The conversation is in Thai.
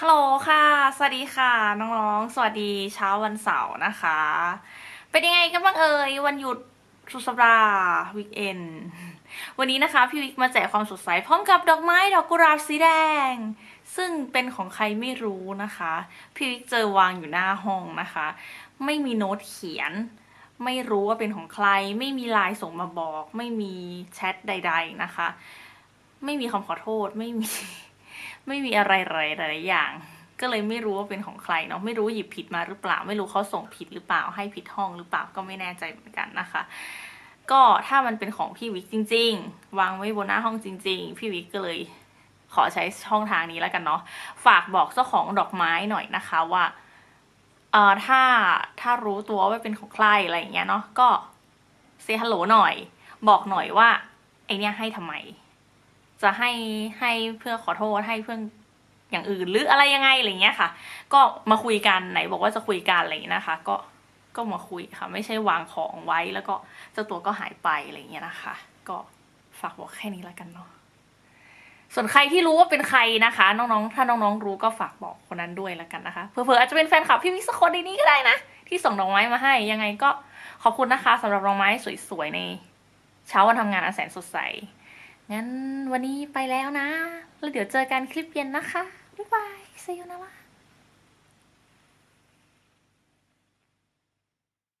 ฮัลโหลค่ะ สวัสดีค่ะ น้องๆ สวัสดีเช้าวันเสาร์นะคะ เป็นยังไงกันบ้างเอ่ยวันหยุดสุดสัปดาห์วีคเอนวันนี้นะคะ พี่วิกมาแจกความสดใสพร้อมกับดอกไม้ดอกกุหลาบสีแดง ซึ่งเป็นของใครไม่รู้นะคะ พี่วิกเจอวางอยู่หน้าห้องนะคะ ไม่มีโน้ตเขียน ไม่รู้ว่าเป็นของใคร ไม่มีไลน์ส่งมาบอก ไม่มีแชทใด ๆนะคะ ไม่มีคำขอโทษไม่มี ไม่มีอะไรๆหลายๆอย่าง ก็เลยไม่รู้ว่าเป็นของใครเนาะไม่รู้หยิบผิดมาหรือเปล่า ไม่รู้เขาส่งผิดหรือเปล่า ให้ผิดห้องหรือเปล่าก็ไม่แน่ใจเหมือนกันนะคะ ก็ถ้ามันเป็นของพี่วิกจริง ๆ วางไว้บนหน้าห้องจริง ๆ พี่วิกก็เลยขอใช้ช่องทางนี้แล้วกันเนาะฝากบอกเจ้าของดอกไม้หน่อยนะคะว่าเอ่อถ้าถ้ารู้ตัวว่าเป็นของใครอะไรอย่างเงี้ยเนาะก็เซฮัลโหลหน่อย บอกหน่อยว่าไอเนี้ยให้ทำไม จะให้ให้เพื่อขอโทษให้เพื่ออย่างอื่นหรืออะไรยังไงอะไรเงี้ยค่ะ ก็มาคุยกันไหนบอกว่าจะคุยกันอะไรอย่างนี้นะคะ ก็ก็มาคุยค่ะ ไม่ใช่วางของไว้แล้วก็เจ้าตัวก็หายไปอะไรเงี้ยนะคะ ก็ฝากบอกแค่นี้แล้วกันเนาะส่วนใครที่รู้ว่าเป็นใครนะคะ น้องๆ ถ้าน้องๆรู้ก็ฝากบอกคนนั้นด้วยแล้วกันนะคะเผื่อๆอาจจะเป็นแฟนคลับพี่วิกสักคนในนี้ก็ได้นะที่ส่งดอกไม้มาให้ยังไงก็ขอบคุณนะคะสำหรับดอกไม้สวยๆในเช้าวันทำงานอันแสนสดใส งั้นวันนี้ไปแล้วนะ แล้วเดี๋ยวเจอกันคลิปเย็นนะคะ บ๊ายบาย see you นะ